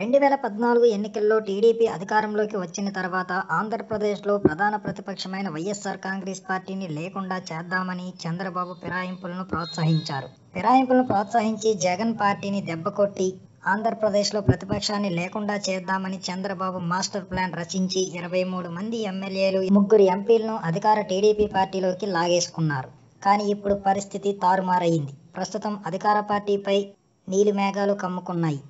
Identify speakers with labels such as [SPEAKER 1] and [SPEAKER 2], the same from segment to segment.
[SPEAKER 1] రెండు వేల పద్నాలుగు ఎన్నికల్లో టీడీపీ అధికారంలోకి వచ్చిన తర్వాత ఆంధ్రప్రదేశ్లో ప్రధాన ప్రతిపక్షమైన వైఎస్ఆర్ కాంగ్రెస్ పార్టీని లేకుండా చేద్దామని చంద్రబాబు ఫిరాయింపులను ప్రోత్సహించారు. ఫిరాయింపులను ప్రోత్సహించి జగన్ పార్టీని దెబ్బకొట్టి ఆంధ్రప్రదేశ్లో ప్రతిపక్షాన్ని లేకుండా చేద్దామని చంద్రబాబు మాస్టర్ ప్లాన్ రచించి ఇరవై మూడు మంది ఎమ్మెల్యేలు ముగ్గురు ఎంపీలను అధికార టీడీపీ పార్టీలోకి లాగేసుకున్నారు. కానీ ఇప్పుడు పరిస్థితి తారుమారయింది ప్రస్తుతం అధికార పార్టీపై నీలి మేఘాలు కమ్ముకున్నాయి.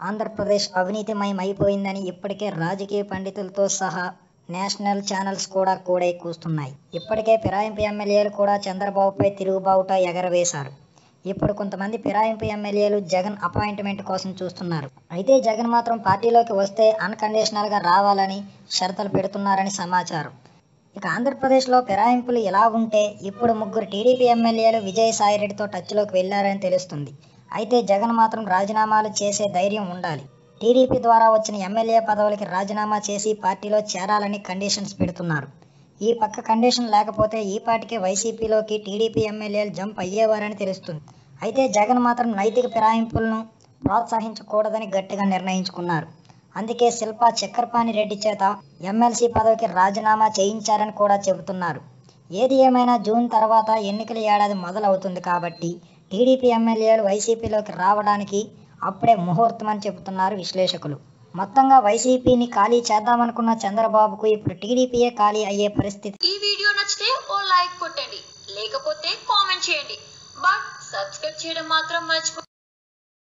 [SPEAKER 1] ఆంధ్రప్రదేశ్ అవినీతిమయం అయిపోయిందని ఇప్పటికే రాజకీయ పండితులతో సహా నేషనల్ ఛానల్స్ కూడా కూడై కూస్తున్నాయి. ఇప్పటికే ఫిరాయింపు ఎమ్మెల్యేలు కూడా చంద్రబాబుపై తిరుగుబావుట ఎగరవేశారు. ఇప్పుడు కొంతమంది ఫిరాయింపు ఎమ్మెల్యేలు జగన్ అపాయింట్మెంట్ కోసం చూస్తున్నారు. అయితే జగన్ మాత్రం పార్టీలోకి వస్తే అన్కండిషనల్గా రావాలని షరతులు పెడుతున్నారని సమాచారం. ఇక ఆంధ్రప్రదేశ్లో ఫిరాయింపులు ఎలా ఉంటే ఇప్పుడు ముగ్గురు టీడీపీ ఎమ్మెల్యేలు విజయసాయిరెడ్డితో టచ్లోకి వెళ్ళారని తెలుస్తుంది. అయితే జగన్ మాత్రం రాజీనామాలు చేసే ధైర్యం ఉండాలి. టీడీపీ ద్వారా వచ్చిన ఎమ్మెల్యే పదవులకి రాజీనామా చేసి పార్టీలో చేరాలని కండిషన్స్ పెడుతున్నారు. ఈ పక్క కండిషన్ లేకపోతే ఈ పాటికే వైసీపీలోకి టీడీపీ ఎమ్మెల్యేలు జంప్ అయ్యేవారని తెలుస్తుంది. అయితే జగన్ మాత్రం నైతిక ఫిరాయింపులను ప్రోత్సహించకూడదని గట్టిగా నిర్ణయించుకున్నారు. అందుకే శిల్పా చక్రపాణి రెడ్డి చేత ఎమ్మెల్సీ పదవికి రాజీనామా చేయించారని కూడా చెబుతున్నారు. ఏది ఏమైనా జూన్ తర్వాత ఎన్నికల ఏడాది మొదలవుతుంది కాబట్టి టీడీపీ ఎమ్మెల్యేలు వైసీపీలోకి రావడానికి అప్పుడే ముహూర్తం అని చెబుతున్నారు విశ్లేషకులు. మొత్తంగా వైసీపీని ఖాళీ చేద్దామనుకున్న చంద్రబాబుకు ఇప్పుడు టీడీపీయే ఖాళీ అయ్యే పరిస్థితి.
[SPEAKER 2] ఈ వీడియో నచ్చితే ఓ లైక్ కొట్టండి. లేకపోతే కామెంట్ చేయండి. బట్ సబ్స్క్రైబ్ చేయడం మాత్రం మర్చిపో